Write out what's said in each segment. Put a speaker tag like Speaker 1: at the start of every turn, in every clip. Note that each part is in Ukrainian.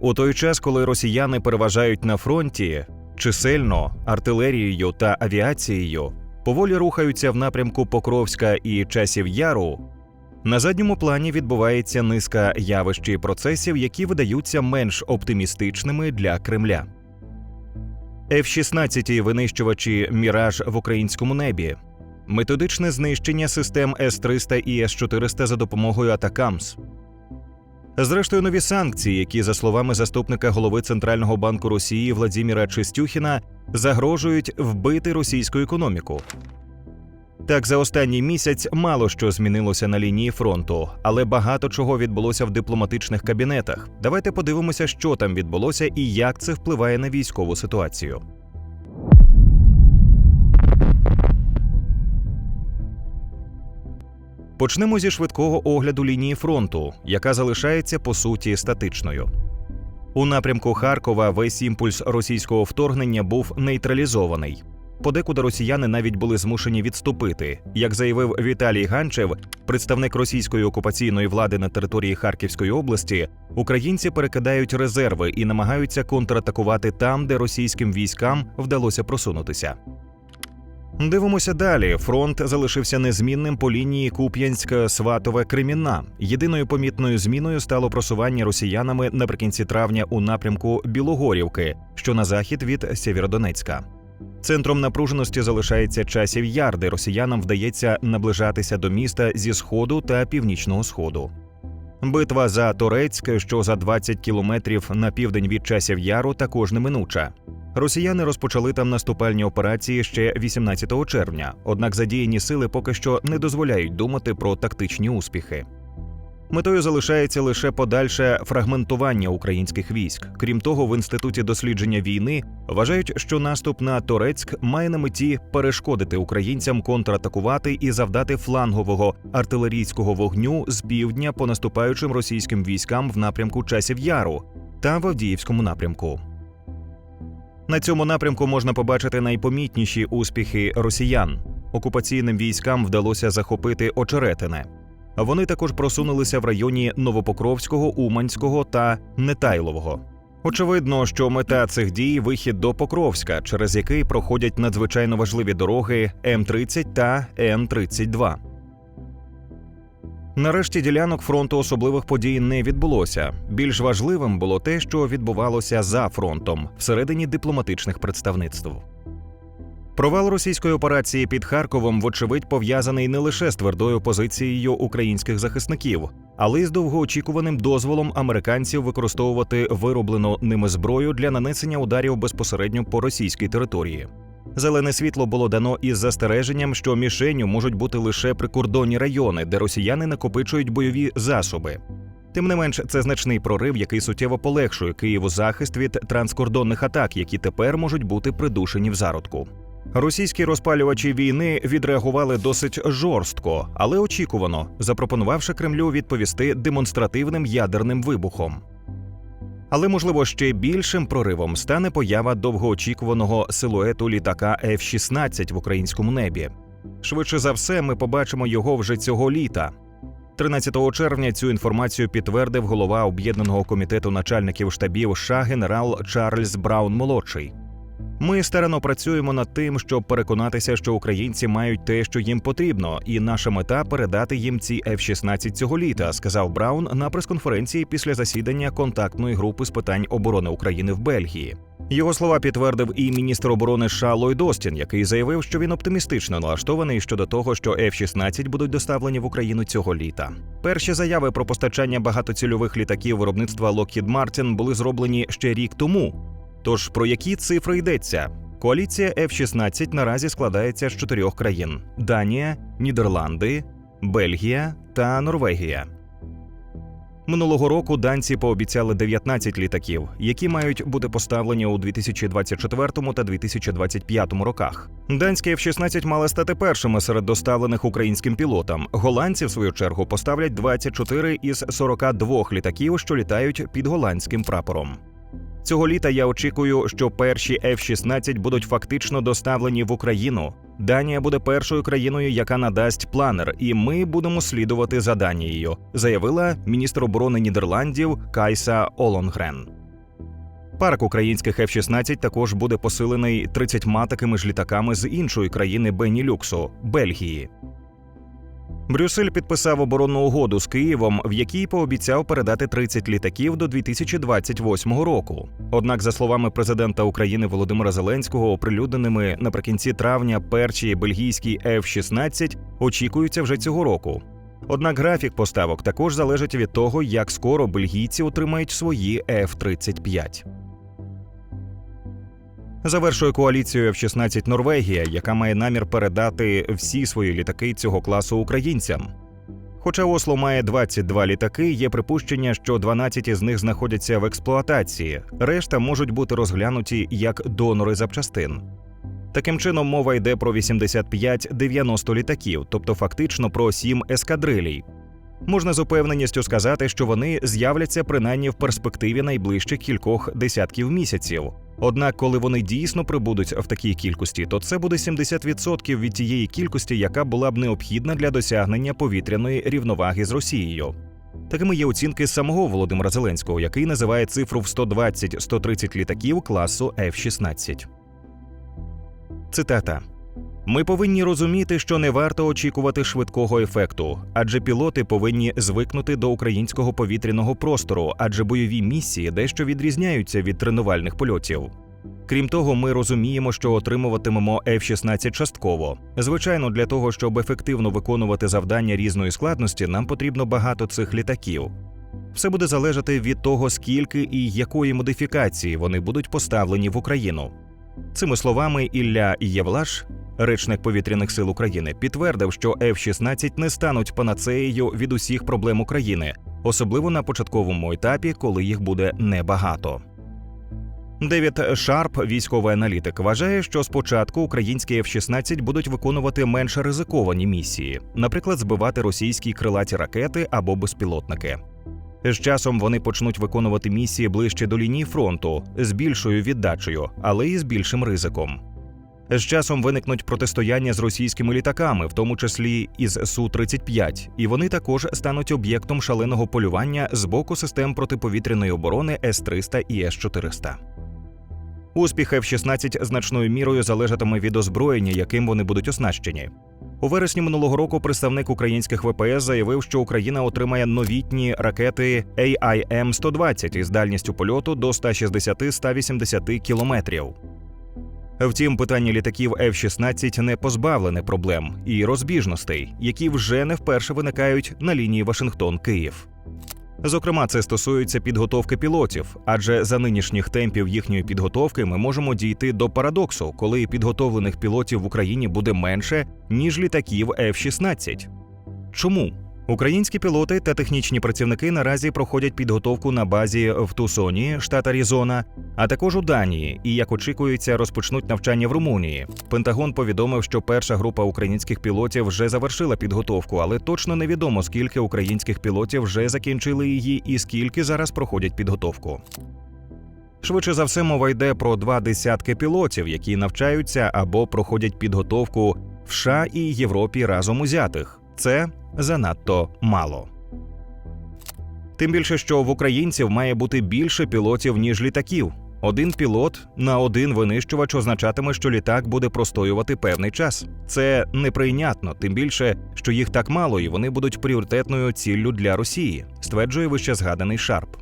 Speaker 1: У той час, коли росіяни переважають на фронті чисельно артилерією та авіацією, поволі рухаються в напрямку Покровська і часів Яру. На задньому плані відбувається низка явищ і процесів, які видаються менш оптимістичними для Кремля. F-16 винищувачі Міраж в українському небі, методичне знищення систем С-300 і С-400 за допомогою Атакамс. Зрештою, нові санкції, які, за словами заступника голови Центрального банку Росії Владіміра Чистюхіна, загрожують вбити російську економіку. Так, за останній місяць мало що змінилося на лінії фронту, але багато чого відбулося в дипломатичних кабінетах. Давайте подивимося, що там відбулося і як це впливає на військову ситуацію. Почнемо зі швидкого огляду лінії фронту, яка залишається по суті статичною. У напрямку Харкова весь імпульс російського вторгнення був нейтралізований. Подекуди росіяни навіть були змушені відступити. Як заявив Віталій Ганчев, представник російської окупаційної влади на території Харківської області, українці перекидають резерви і намагаються контратакувати там, де російським військам вдалося просунутися. Дивимося далі. Фронт залишився незмінним по лінії Куп'янськ-Сватове Кремінна. Єдиною помітною зміною стало просування росіянами наприкінці травня у напрямку Білогорівки, що на захід від Сєвєродонецька. Центром напруженості залишається часів яр, де росіянам вдається наближатися до міста зі сходу та північного сходу. Битва за турецьке, що за 20 кілометрів на південь від часів яру, також неминуча. Росіяни розпочали там наступальні операції ще 18 червня, однак задіяні сили поки що не дозволяють думати про тактичні успіхи. Метою залишається лише подальше фрагментування українських військ. Крім того, в інституті дослідження війни вважають, що наступ на Торецьк має на меті перешкодити українцям контратакувати і завдати флангового артилерійського вогню з півдня по наступаючим російським військам в напрямку часів яру та в Авдіївському напрямку. На цьому напрямку можна побачити найпомітніші успіхи росіян. Окупаційним військам вдалося захопити очеретине. Вони також просунулися в районі Новопокровського, Уманського та Нетайлового. Очевидно, що мета цих дій вихід до Покровська, через який проходять надзвичайно важливі дороги М30 та Н32. Нарешті ділянок фронту особливих подій не відбулося. Більш важливим було те, що відбувалося за фронтом всередині дипломатичних представництв. Провал російської операції під Харковом, вочевидь, пов'язаний не лише з твердою позицією українських захисників, але й з довгоочікуваним дозволом американців використовувати вироблену ними зброю для нанесення ударів безпосередньо по російській території. Зелене світло було дано із застереженням, що мішенню можуть бути лише прикордонні райони, де росіяни накопичують бойові засоби. Тим не менш, це значний прорив, який суттєво полегшує Києву захист від транскордонних атак, які тепер можуть бути придушені в зародку. Російські розпалювачі війни відреагували досить жорстко, але очікувано, запропонувавши Кремлю відповісти демонстративним ядерним вибухом. Але можливо ще більшим проривом стане поява довгоочікуваного силуету літака F-16 в українському небі. Швидше за все, ми побачимо його вже цього літа. 13 червня цю інформацію підтвердив голова об'єднаного комітету начальників штабів США генерал Чарльз Браун молодший. Ми старано працюємо над тим, щоб переконатися, що українці мають те, що їм потрібно, і наша мета передати їм ці F-16 цього літа, сказав Браун на прес-конференції після засідання контактної групи з питань оборони України в Бельгії. Його слова підтвердив і міністр оборони США Ллойд Остін, який заявив, що він оптимістично налаштований щодо того, що F-16 будуть доставлені в Україну цього літа. Перші заяви про постачання багатоцільових літаків виробництва Lockheed Martin були зроблені ще рік тому. Тож про які цифри йдеться? Коаліція F-16 наразі складається з чотирьох країн: Данія, Нідерланди, Бельгія та Норвегія. Минулого року данці пообіцяли 19 літаків, які мають бути поставлені у 2024 та 2025 роках. Данські F-16 мали стати першими серед доставлених українським пілотам. Голландці, в свою чергу, поставлять 24 із 42 літаків, що літають під голландським прапором. Цього літа я очікую, що перші F-16 будуть фактично доставлені в Україну. Данія буде першою країною, яка надасть планер, і ми будемо слідувати за Данією, заявила міністр оборони Нідерландів Кайса Олонгрен. Парк українських F-16 також буде посилений 30 такими ж літаками з іншої країни Бенілюксу Бельгії. Брюссель підписав оборонну угоду з Києвом, в якій пообіцяв передати 30 літаків до 2028 року. Однак, за словами президента України Володимира Зеленського, оприлюдненими наприкінці травня перші бельгійські F-16 очікуються вже цього року. Однак графік поставок також залежить від того, як скоро бельгійці отримають свої F-35. Завершує коаліцію F-16 Норвегія, яка має намір передати всі свої літаки цього класу українцям. Хоча Осло має 22 літаки, є припущення, що 12 із них знаходяться в експлуатації, решта можуть бути розглянуті як донори запчастин. Таким чином, мова йде про 85-90 літаків, тобто фактично про 7 ескадрилій. Можна з упевненістю сказати, що вони з'являться принаймні в перспективі найближчих кількох десятків місяців. Однак, коли вони дійсно прибудуть в такій кількості, то це буде 70% від тієї кількості, яка була б необхідна для досягнення повітряної рівноваги з Росією. Такими є оцінки самого Володимира Зеленського, який називає цифру в 120-130 літаків класу F-16. Цитата. Ми повинні розуміти, що не варто очікувати швидкого ефекту, адже пілоти повинні звикнути до українського повітряного простору, адже бойові місії дещо відрізняються від тренувальних польотів. Крім того, ми розуміємо, що отримуватимемо F-16 частково. Звичайно, для того, щоб ефективно виконувати завдання різної складності, нам потрібно багато цих літаків. Все буде залежати від того, скільки і якої модифікації вони будуть поставлені в Україну. Цими словами Ілля Євлаш, речник повітряних сил України, підтвердив, що F-16 не стануть панацеєю від усіх проблем України, особливо на початковому етапі, коли їх буде небагато. Девід Шарп, військовий аналітик, вважає, що спочатку українські F-16 будуть виконувати менш ризиковані місії, наприклад, збивати російські крилаті ракети або безпілотники. З часом вони почнуть виконувати місії ближче до лінії фронту з більшою віддачею, але і з більшим ризиком. З часом виникнуть протистояння з російськими літаками, в тому числі із Су-35, і вони також стануть об'єктом шаленого полювання з боку систем протиповітряної оборони С-300 і С-400. Успіх F-16 значною мірою залежатиме від озброєння, яким вони будуть оснащені. У вересні минулого року представник українських ВПС заявив, що Україна отримає новітні ракети AIM-120 із дальністю польоту до 160-180 кілометрів. Втім, питання літаків F-16 не позбавлене проблем і розбіжностей, які вже не вперше виникають на лінії Вашингтон-Київ. Зокрема, це стосується підготовки пілотів, адже за нинішніх темпів їхньої підготовки ми можемо дійти до парадоксу, коли підготовлених пілотів в Україні буде менше ніж літаків F-16. Чому? Українські пілоти та технічні працівники наразі проходять підготовку на базі в Тусоні, штат Аризона, а також у Данії, і як очікується, розпочнуть навчання в Румунії. Пентагон повідомив, що перша група українських пілотів вже завершила підготовку, але точно невідомо, скільки українських пілотів вже закінчили її і скільки зараз проходять підготовку. Швидше за все, мова йде про два десятки пілотів, які навчаються або проходять підготовку в США і Європі разом узятих. Це занадто мало. Тим більше, що в українців має бути більше пілотів, ніж літаків. Один пілот на один винищувач означатиме, що літак буде простоювати певний час. Це неприйнятно, тим більше, що їх так мало і вони будуть пріоритетною ціллю для Росії, стверджує вищезгаданий Шарп.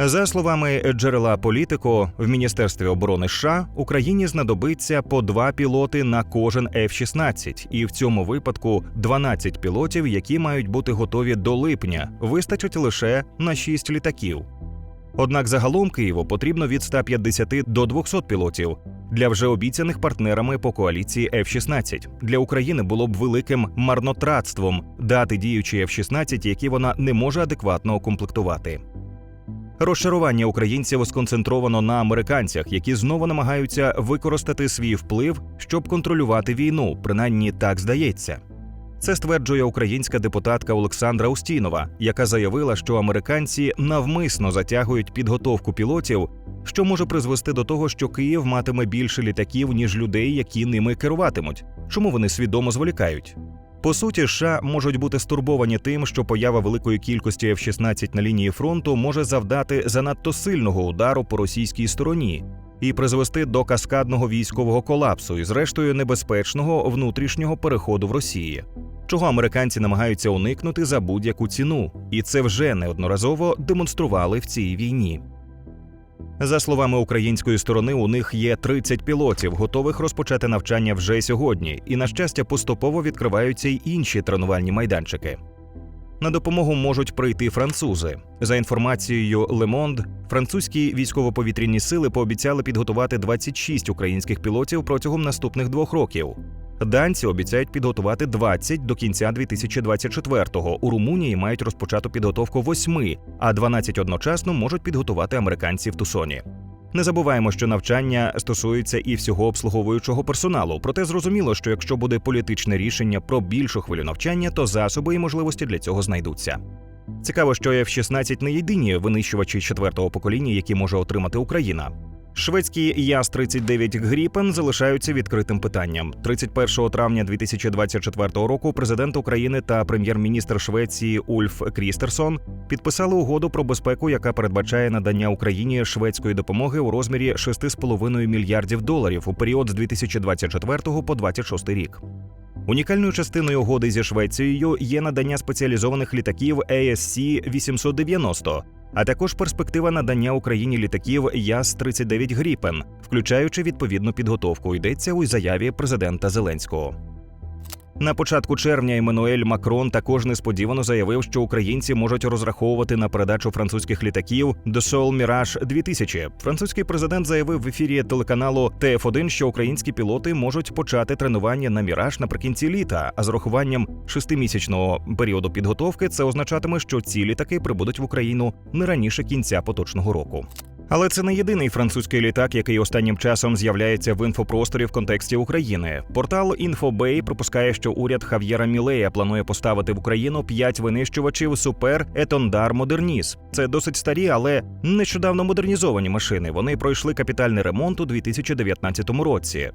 Speaker 1: За словами джерела політико, в Міністерстві оборони США Україні знадобиться по два пілоти на кожен F-16, і в цьому випадку 12 пілотів, які мають бути готові до липня, вистачить лише на 6 літаків. Однак загалом Києву потрібно від 150 до 200 пілотів для вже обіцяних партнерами по коаліції F-16. Для України було б великим марнотратством дати діючі F-16, які вона не може адекватно укомплектувати. Розчарування українців сконцентровано на американцях, які знову намагаються використати свій вплив, щоб контролювати війну. Принаймні так здається. Це стверджує українська депутатка Олександра Устінова, яка заявила, що американці навмисно затягують підготовку пілотів, що може призвести до того, що Київ матиме більше літаків ніж людей, які ними керуватимуть. Чому вони свідомо зволікають? По суті, США можуть бути стурбовані тим, що поява великої кількості F-16 на лінії фронту може завдати занадто сильного удару по російській стороні і призвести до каскадного військового колапсу і, зрештою, небезпечного внутрішнього переходу в Росії, чого американці намагаються уникнути за будь-яку ціну, і це вже неодноразово демонстрували в цій війні. За словами української сторони, у них є 30 пілотів, готових розпочати навчання вже сьогодні, і на щастя, поступово відкриваються й інші тренувальні майданчики. На допомогу можуть прийти французи. За інформацією Monde, французькі військово-повітряні сили пообіцяли підготувати 26 українських пілотів протягом наступних двох років. Данці обіцяють підготувати 20 до кінця 2024-го. У Румунії мають розпочати підготовку восьми, а 12 одночасно можуть підготувати американці в Тусоні. Не забуваємо, що навчання стосується і всього обслуговуючого персоналу. Проте зрозуміло, що якщо буде політичне рішення про більшу хвилю навчання, то засоби і можливості для цього знайдуться. Цікаво, що F-16 не єдині винищувачі четвертого покоління, які може отримати Україна. Шведські Яс-39 Гріпен залишаються відкритим питанням. 31 травня 2024 року президент України та прем'єр-міністр Швеції Ульф Крістерсон підписали угоду про безпеку, яка передбачає надання Україні шведської допомоги у розмірі 6,5 мільярдів доларів у період з 2024 по 2026 рік. Унікальною частиною угоди зі Швецією є надання спеціалізованих літаків ASC 890 а також перспектива надання Україні літаків Яс-39 Гріпен, включаючи відповідну підготовку, йдеться у заяві президента Зеленського. На початку червня Еммануель Макрон також несподівано заявив, що українці можуть розраховувати на передачу французьких літаків Dassault Mirage 2000. Французький президент заявив в ефірі телеканалу ТФ1, що українські пілоти можуть почати тренування на Міраж наприкінці літа. А з урахуванням шестимісячного періоду підготовки це означатиме, що ці літаки прибудуть в Україну не раніше кінця поточного року. Але це не єдиний французький літак, який останнім часом з'являється в інфопросторі в контексті України. Портал Infobay припускає, що уряд Хав'єра Мілея планує поставити в Україну п'ять винищувачів Супер Етондар Модерніс. Це досить старі, але нещодавно модернізовані машини. Вони пройшли капітальний ремонт у 2019 році.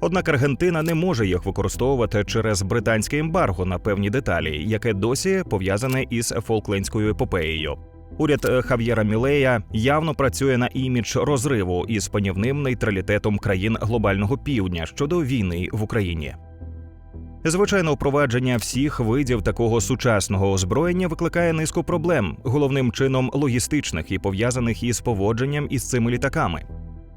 Speaker 1: Однак Аргентина не може їх використовувати через британське ембарго на певні деталі, яке досі пов'язане із Фолклендською епопеєю. Уряд е, Хав'єра Мілея явно працює на імідж розриву із панівним нейтралітетом країн глобального півдня щодо війни в Україні. Звичайно, впровадження всіх видів такого сучасного озброєння викликає низку проблем, головним чином логістичних і пов'язаних із поводженням із цими літаками.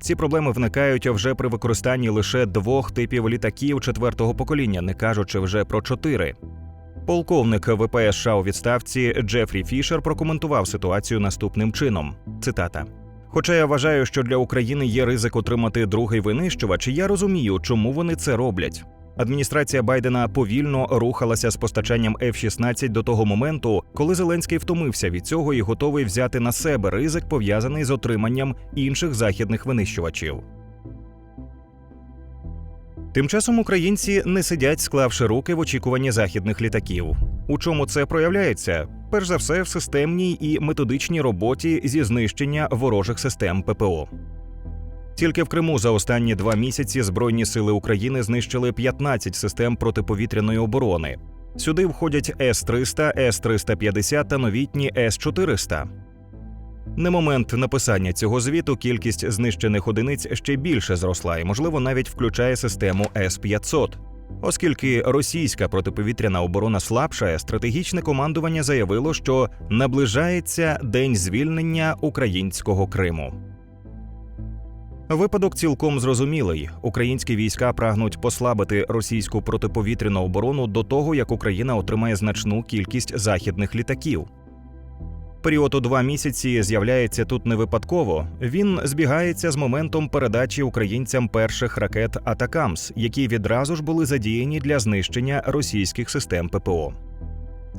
Speaker 1: Ці проблеми виникають вже при використанні лише двох типів літаків четвертого покоління, не кажучи вже про чотири. Полковник ВПС США у відставці Джефрі Фішер прокоментував ситуацію наступним чином: цитата. Хоча я вважаю, що для України є ризик отримати другий винищувач, я розумію, чому вони це роблять. Адміністрація Байдена повільно рухалася з постачанням F-16 до того моменту, коли Зеленський втомився від цього і готовий взяти на себе ризик, пов'язаний з отриманням інших західних винищувачів. Тим часом українці не сидять, склавши руки в очікуванні західних літаків. У чому це проявляється? Перш за все, в системній і методичній роботі зі знищення ворожих систем ППО. Тільки в Криму за останні два місяці Збройні сили України знищили 15 систем протиповітряної оборони. Сюди входять С-300, С-350 та новітні С-400. На момент написання цього звіту кількість знищених одиниць ще більше зросла і, можливо, навіть включає систему С-500. Оскільки російська протиповітряна оборона слабшає, стратегічне командування заявило, що наближається день звільнення українського Криму. Випадок цілком зрозумілий. Українські війська прагнуть послабити російську протиповітряну оборону до того, як Україна отримає значну кількість західних літаків. Період у два місяці з'являється тут не випадково. Він збігається з моментом передачі українцям перших ракет Атакамс, які відразу ж були задіяні для знищення російських систем ППО.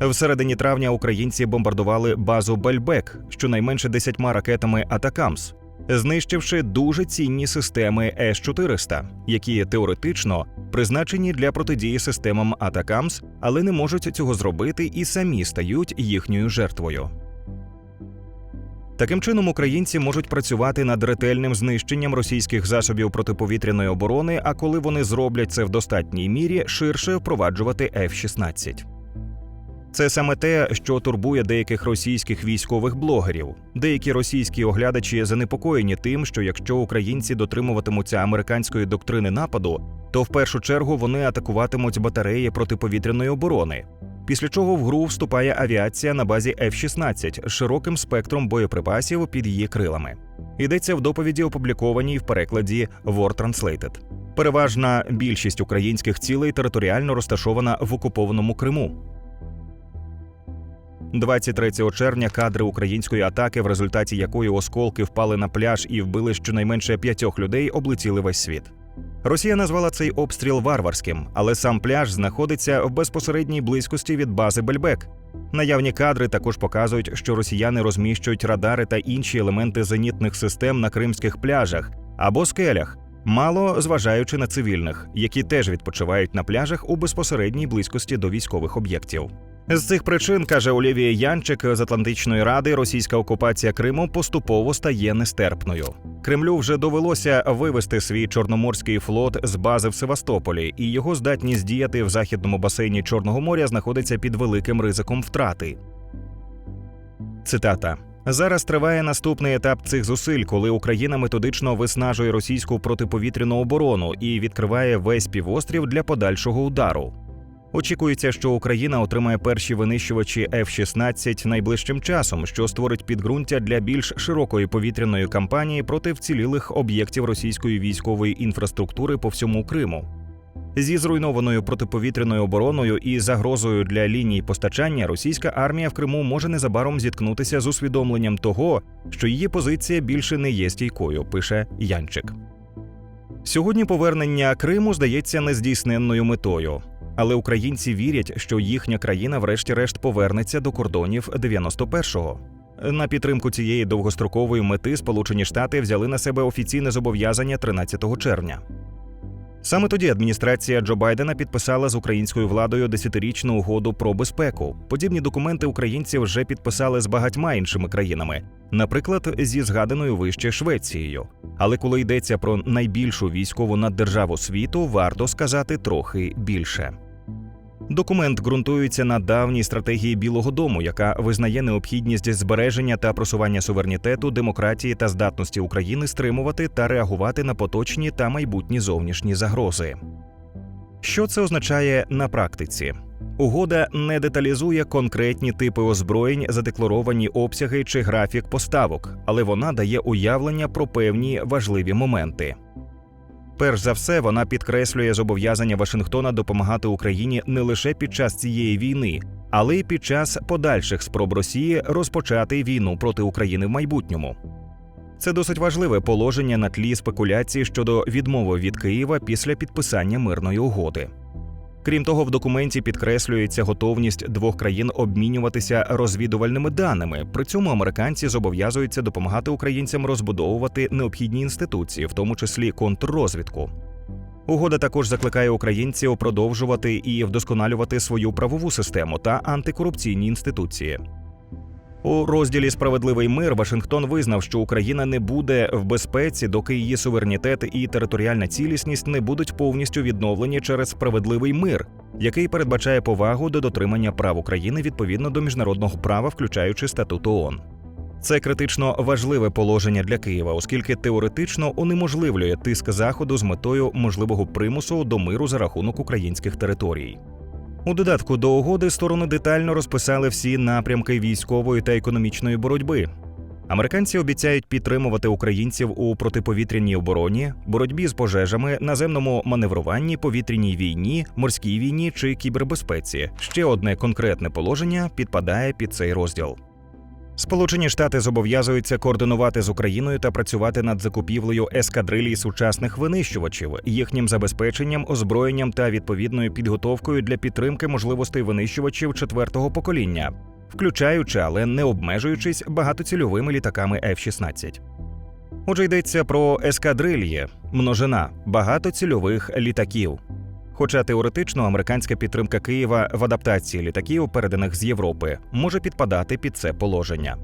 Speaker 1: В середині травня українці бомбардували базу Бельбек щонайменше десятьма ракетами Атакамс, знищивши дуже цінні системи С-400, які теоретично призначені для протидії системам Атакамс, але не можуть цього зробити і самі стають їхньою жертвою. Таким чином, українці можуть працювати над ретельним знищенням російських засобів протиповітряної оборони. А коли вони зроблять це в достатній мірі, ширше впроваджувати F-16. Це саме те, що турбує деяких російських військових блогерів. Деякі російські оглядачі занепокоєні тим, що якщо українці дотримуватимуться американської доктрини нападу, то в першу чергу вони атакуватимуть батареї протиповітряної оборони. Після чого в гру вступає авіація на базі F-16 з широким спектром боєприпасів під її крилами. Йдеться в доповіді, опублікованій в перекладі War Translated. Переважна більшість українських цілей територіально розташована в окупованому Криму. 23 червня кадри української атаки, в результаті якої осколки впали на пляж і вбили щонайменше п'ятьох людей, облетіли весь світ. Росія назвала цей обстріл варварським, але сам пляж знаходиться в безпосередній близькості від бази Бельбек. Наявні кадри також показують, що росіяни розміщують радари та інші елементи зенітних систем на кримських пляжах або скелях, мало зважаючи на цивільних, які теж відпочивають на пляжах у безпосередній близькості до військових об'єктів. З цих причин каже Олівія Янчик з Атлантичної ради, російська окупація Криму поступово стає нестерпною. Кремлю вже довелося вивести свій чорноморський флот з бази в Севастополі, і його здатність діяти в західному басейні Чорного моря знаходиться під великим ризиком втрати. Цитата. Зараз триває наступний етап цих зусиль, коли Україна методично виснажує російську протиповітряну оборону і відкриває весь півострів для подальшого удару. Очікується, що Україна отримає перші винищувачі F-16 найближчим часом, що створить підґрунтя для більш широкої повітряної кампанії проти вцілілих об'єктів російської військової інфраструктури по всьому Криму. Зі зруйнованою протиповітряною обороною і загрозою для ліній постачання російська армія в Криму може незабаром зіткнутися з усвідомленням того, що її позиція більше не є стійкою, пише Янчик. Сьогодні повернення Криму здається нездійсненною метою. Але українці вірять, що їхня країна, врешті-решт, повернеться до кордонів 91-го. На підтримку цієї довгострокової мети Сполучені Штати взяли на себе офіційне зобов'язання 13 червня. Саме тоді адміністрація Джо Байдена підписала з українською владою десятирічну угоду про безпеку. Подібні документи українці вже підписали з багатьма іншими країнами, наприклад, зі згаданою вище Швецією. Але коли йдеться про найбільшу військову наддержаву світу, варто сказати трохи більше. Документ ґрунтується на давній стратегії Білого Дому, яка визнає необхідність збереження та просування суверенітету, демократії та здатності України стримувати та реагувати на поточні та майбутні зовнішні загрози. Що це означає на практиці? Угода не деталізує конкретні типи озброєнь, задекларовані обсяги чи графік поставок, але вона дає уявлення про певні важливі моменти. Перш за все, вона підкреслює зобов'язання Вашингтона допомагати Україні не лише під час цієї війни, але й під час подальших спроб Росії розпочати війну проти України в майбутньому. Це досить важливе положення на тлі спекуляцій щодо відмови від Києва після підписання мирної угоди. Крім того, в документі підкреслюється готовність двох країн обмінюватися розвідувальними даними. При цьому американці зобов'язуються допомагати українцям розбудовувати необхідні інституції, в тому числі контррозвідку. Угода також закликає українців продовжувати і вдосконалювати свою правову систему та антикорупційні інституції. У розділі Справедливий мир Вашингтон визнав, що Україна не буде в безпеці, доки її суверенітет і територіальна цілісність не будуть повністю відновлені через справедливий мир, який передбачає повагу до дотримання прав України відповідно до міжнародного права, включаючи статут ООН. Це критично важливе положення для Києва, оскільки теоретично унеможливлює тиск заходу з метою можливого примусу до миру за рахунок українських територій. У додатку до угоди сторони детально розписали всі напрямки військової та економічної боротьби. Американці обіцяють підтримувати українців у протиповітряній обороні, боротьбі з пожежами, наземному маневруванні, повітряній війні, морській війні чи кібербезпеці. Ще одне конкретне положення підпадає під цей розділ. Сполучені Штати зобов'язуються координувати з Україною та працювати над закупівлею ескадрилій сучасних винищувачів, їхнім забезпеченням, озброєнням та відповідною підготовкою для підтримки можливостей винищувачів четвертого покоління, включаючи, але не обмежуючись багатоцільовими літаками F-16. Отже, йдеться про ескадрильї, множина багатоцільових літаків. Хоча теоретично американська підтримка Києва в адаптації літаків, переданих з Європи, може підпадати під це положення.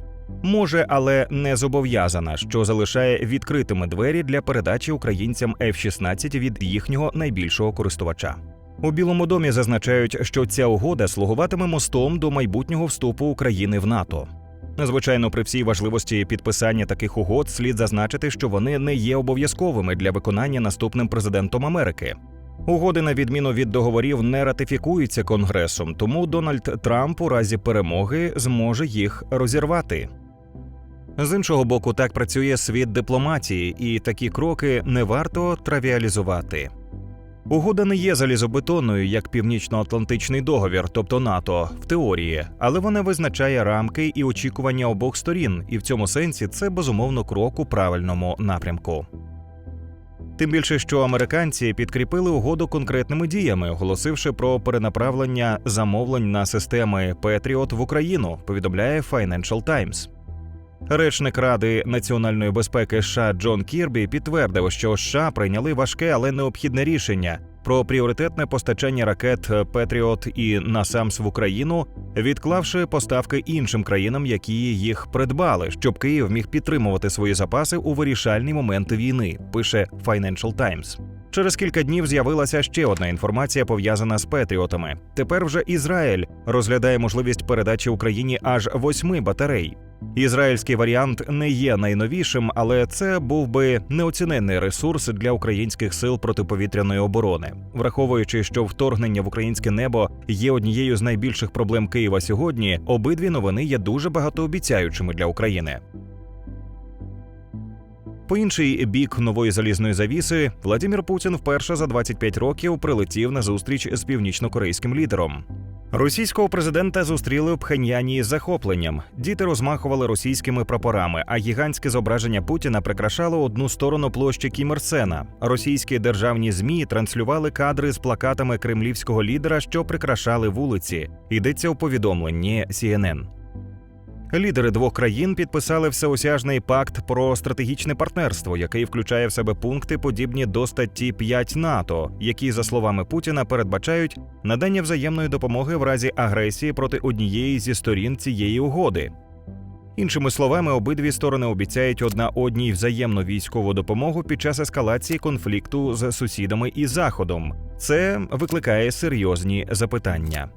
Speaker 1: Може, але не зобов'язана, що залишає відкритими двері для передачі українцям F-16 від їхнього найбільшого користувача. У Білому домі зазначають, що ця угода слугуватиме мостом до майбутнього вступу України в НАТО. Звичайно, при всій важливості підписання таких угод слід зазначити, що вони не є обов'язковими для виконання наступним президентом Америки. Угоди, на відміну від договорів, не ратифікуються Конгресом, тому Дональд Трамп у разі перемоги зможе їх розірвати. З іншого боку, так працює світ дипломатії, і такі кроки не варто травіалізувати. Угода не є залізобетонною як північно-атлантичний договір, тобто НАТО, в теорії, але вона визначає рамки і очікування обох сторін, і в цьому сенсі це безумовно крок у правильному напрямку. Тим більше, що американці підкріпили угоду конкретними діями, оголосивши про перенаправлення замовлень на системи Петріот в Україну, повідомляє Financial Times. Речник Ради національної безпеки США Джон Кірбі підтвердив, що США прийняли важке, але необхідне рішення про пріоритетне постачання ракет Петріот і Насамс в Україну, відклавши поставки іншим країнам, які їх придбали, щоб Київ міг підтримувати свої запаси у вирішальні моменти війни. Пише Financial Times. Через кілька днів з'явилася ще одна інформація пов'язана з Петріотами. Тепер вже Ізраїль розглядає можливість передачі Україні аж восьми батарей. Ізраїльський варіант не є найновішим, але це був би неоціненний ресурс для українських сил протиповітряної оборони, враховуючи, що вторгнення в українське небо є однією з найбільших проблем Києва сьогодні. Обидві новини є дуже багатообіцяючими для України. По інший бік нової залізної завіси Владимир Путін вперше за 25 років прилетів на зустріч з північнокорейським лідером. Російського президента зустріли у Пхеньяні з захопленням. Діти розмахували російськими прапорами, а гігантське зображення Путіна прикрашало одну сторону площі Кімерсена. Російські державні змі транслювали кадри з плакатами кремлівського лідера, що прикрашали вулиці. Йдеться у повідомленні CNN. Лідери двох країн підписали всеосяжний пакт про стратегічне партнерство, який включає в себе пункти, подібні до статті 5 НАТО, які, за словами Путіна, передбачають надання взаємної допомоги в разі агресії проти однієї зі сторін цієї угоди. Іншими словами, обидві сторони обіцяють одна одній взаємну військову допомогу під час ескалації конфлікту з сусідами і заходом. Це викликає серйозні запитання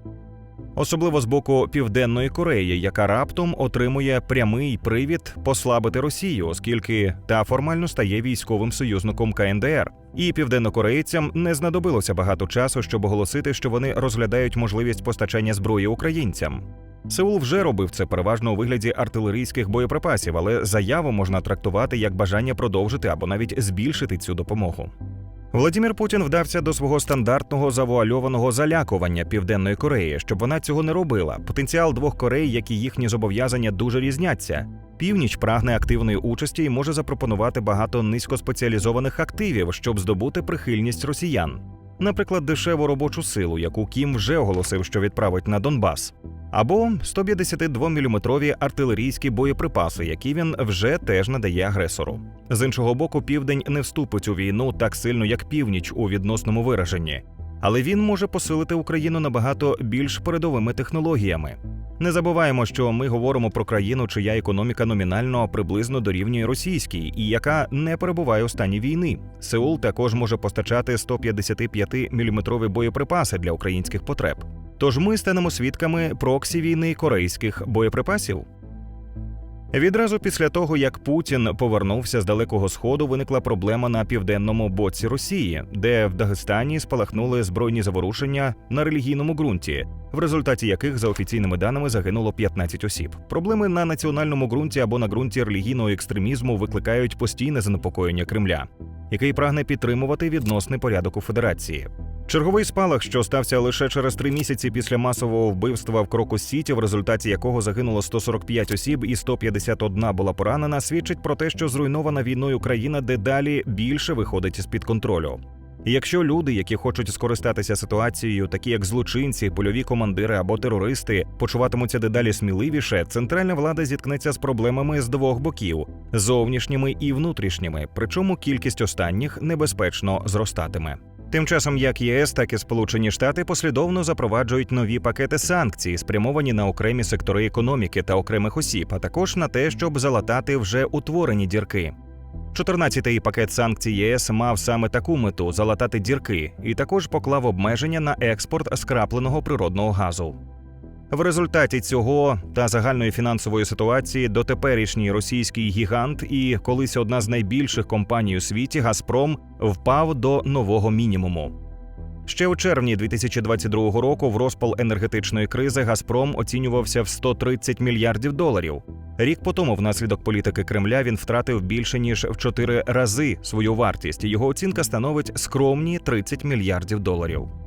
Speaker 1: особливо з боку Південної Кореї, яка раптом отримує прямий привід послабити Росію, оскільки та формально стає військовим союзником КНДР. І південнокорейцям не знадобилося багато часу, щоб оголосити, що вони розглядають можливість постачання зброї українцям. Сеул вже робив це переважно у вигляді артилерійських боєприпасів, але заяву можна трактувати як бажання продовжити або навіть збільшити цю допомогу. Владимир Путін вдався до свого стандартного завуальованого залякування Південної Кореї, щоб вона цього не робила. Потенціал двох Корей, як і їхні зобов'язання, дуже різняться. Північ прагне активної участі і може запропонувати багато низькоспеціалізованих активів, щоб здобути прихильність росіян. Наприклад, дешеву робочу силу, яку Кім вже оголосив, що відправить на Донбас, або 152-мм артилерійські боєприпаси, які він вже теж надає агресору. З іншого боку, південь не вступить у війну так сильно, як північ у відносному вираженні, але він може посилити Україну набагато більш передовими технологіями. Не забуваємо, що ми говоримо про країну, чия економіка номінально приблизно дорівнює російській, і яка не перебуває у стані війни. Сеул також може постачати 155-мм боєприпаси для українських потреб. Тож ми станемо свідками проксі війни корейських боєприпасів. Відразу після того, як Путін повернувся з далекого сходу, виникла проблема на південному боці Росії, де в Дагестані спалахнули збройні заворушення на релігійному ґрунті, в результаті яких, за офіційними даними, загинуло 15 осіб. Проблеми на національному ґрунті або на ґрунті релігійного екстремізму викликають постійне занепокоєння Кремля, який прагне підтримувати відносний порядок у Федерації. Черговий спалах, що стався лише через три місяці після масового вбивства в Крокус Сіті, в результаті якого загинуло 145 осіб і 151 була поранена, свідчить про те, що зруйнована війною країна дедалі більше виходить з під контролю. І якщо люди, які хочуть скористатися ситуацією, такі як злочинці, польові командири або терористи, почуватимуться дедалі сміливіше, центральна влада зіткнеться з проблемами з двох боків зовнішніми і внутрішніми. Причому кількість останніх небезпечно зростатиме. Тим часом як ЄС, так і Сполучені Штати послідовно запроваджують нові пакети санкцій, спрямовані на окремі сектори економіки та окремих осіб, а також на те, щоб залатати вже утворені дірки. 14-й пакет санкцій ЄС мав саме таку мету залатати дірки, і також поклав обмеження на експорт скрапленого природного газу. В результаті цього та загальної фінансової ситуації дотеперішній російський гігант і колись одна з найбільших компаній у світі Газпром впав до нового мінімуму. Ще у червні 2022 року в розпал енергетичної кризи Газпром оцінювався в 130 мільярдів доларів. Рік по тому, внаслідок політики Кремля, він втратив більше ніж в 4 рази свою вартість. Його оцінка становить скромні 30 мільярдів доларів.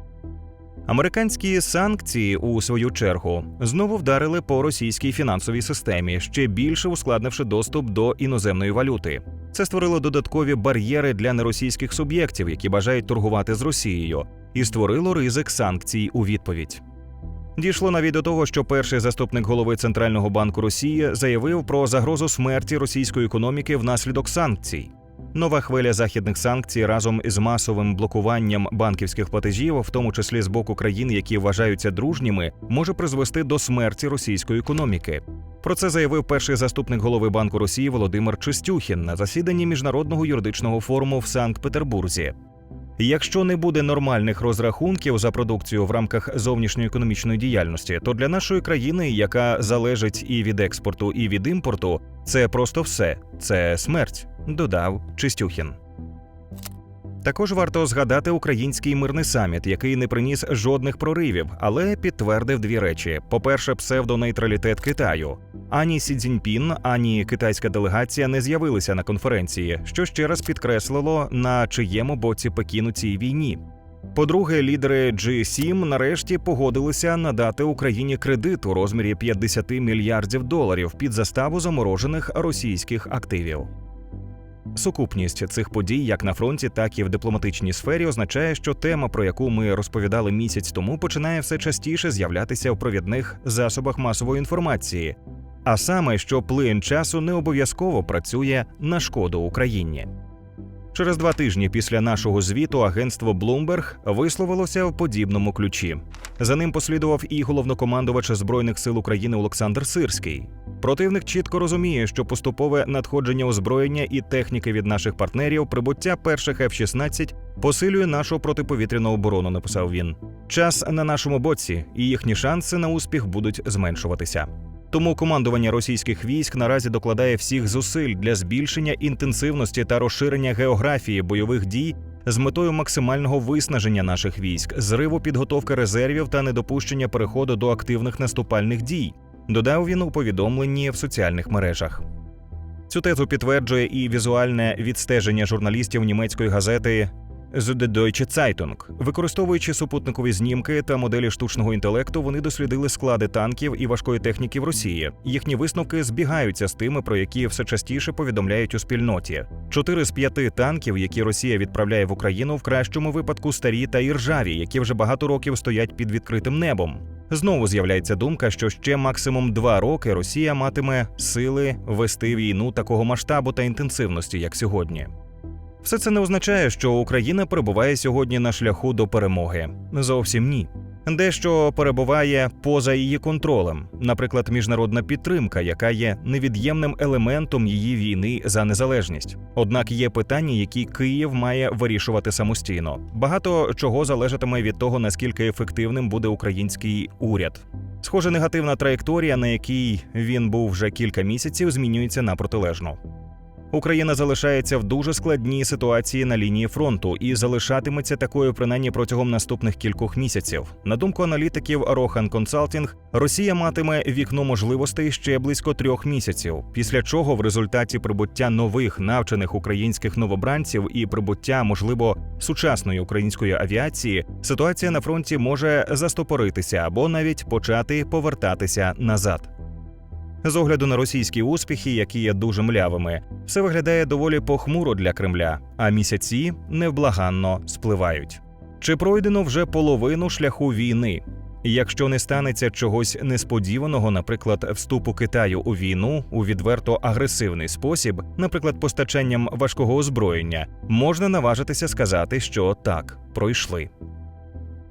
Speaker 1: Американські санкції, у свою чергу, знову вдарили по російській фінансовій системі, ще більше ускладнивши доступ до іноземної валюти. Це створило додаткові бар'єри для неросійських суб'єктів, які бажають торгувати з Росією, і створило ризик санкцій у відповідь. Дійшло навіть до того, що перший заступник голови Центрального банку Росії заявив про загрозу смерті російської економіки внаслідок санкцій. Нова хвиля західних санкцій разом із масовим блокуванням банківських платежів, в тому числі з боку країн, які вважаються дружніми, може призвести до смерті російської економіки. Про це заявив перший заступник голови Банку Росії Володимир Чистюхін на засіданні міжнародного юридичного форуму в Санкт-Петербурзі. Якщо не буде нормальних розрахунків за продукцію в рамках зовнішньої економічної діяльності, то для нашої країни, яка залежить і від експорту, і від імпорту, це просто все це смерть, додав Чистюхін. Також варто згадати український мирний саміт, який не приніс жодних проривів, але підтвердив дві речі: по-перше, псевдонейтралітет Китаю. Ані Сі Цзіньпін, ані китайська делегація не з'явилися на конференції, що ще раз підкреслило, на чиєму боці Пекін у цій війні. По-друге, лідери G7 нарешті погодилися надати Україні кредит у розмірі 50 мільярдів доларів під заставу заморожених російських активів. Сукупність цих подій, як на фронті, так і в дипломатичній сфері, означає, що тема, про яку ми розповідали місяць тому, починає все частіше з'являтися в провідних засобах масової інформації, а саме, що плин часу не обов'язково працює на шкоду Україні. Через два тижні після нашого звіту агентство Bloomberg висловилося в подібному ключі. За ним послідував і головнокомандувач збройних сил України Олександр Сирський. Противник чітко розуміє, що поступове надходження озброєння і техніки від наших партнерів, прибуття перших F-16 посилює нашу протиповітряну оборону. Написав він. Час на нашому боці, і їхні шанси на успіх будуть зменшуватися. Тому командування російських військ наразі докладає всіх зусиль для збільшення інтенсивності та розширення географії бойових дій з метою максимального виснаження наших військ, зриву підготовки резервів та недопущення переходу до активних наступальних дій. Додав він у повідомленні в соціальних мережах. Цю тезу підтверджує і візуальне відстеження журналістів німецької газети The Deutsche Zeitung. Використовуючи супутникові знімки та моделі штучного інтелекту, вони дослідили склади танків і важкої техніки в Росії. Їхні висновки збігаються з тими, про які все частіше повідомляють у спільноті. Чотири з п'яти танків, які Росія відправляє в Україну, в кращому випадку старі та іржаві, які вже багато років стоять під відкритим небом. Знову з'являється думка, що ще максимум два роки Росія матиме сили вести війну такого масштабу та інтенсивності, як сьогодні. Все це не означає, що Україна перебуває сьогодні на шляху до перемоги. Зовсім ні. Дещо перебуває поза її контролем, наприклад, міжнародна підтримка, яка є невід'ємним елементом її війни за незалежність. Однак є питання, які Київ має вирішувати самостійно. Багато чого залежатиме від того, наскільки ефективним буде український уряд. Схоже, негативна траєкторія, на якій він був вже кілька місяців, змінюється на протилежну. Україна залишається в дуже складній ситуації на лінії фронту і залишатиметься такою принаймні протягом наступних кількох місяців. На думку аналітиків Rohan Consulting, Росія матиме вікно можливостей ще близько трьох місяців, після чого в результаті прибуття нових навчених українських новобранців і прибуття, можливо, сучасної української авіації, ситуація на фронті може застопоритися або навіть почати повертатися назад. З огляду на російські успіхи, які є дуже млявими, все виглядає доволі похмуро для Кремля, а місяці невблаганно спливають. Чи пройдено вже половину шляху війни? Якщо не станеться чогось несподіваного, наприклад, вступу Китаю у війну у відверто агресивний спосіб, наприклад, постачанням важкого озброєння, можна наважитися сказати, що так, пройшли.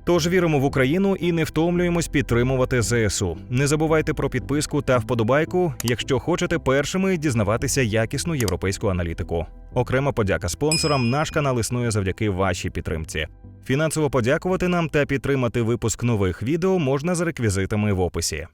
Speaker 1: Тож віримо в Україну і не втомлюємось підтримувати ЗСУ. Не забувайте про підписку та вподобайку, якщо хочете першими дізнаватися якісну європейську аналітику. Окрема подяка спонсорам. Наш канал існує завдяки вашій підтримці. Фінансово подякувати нам та підтримати випуск нових відео можна за реквізитами в описі.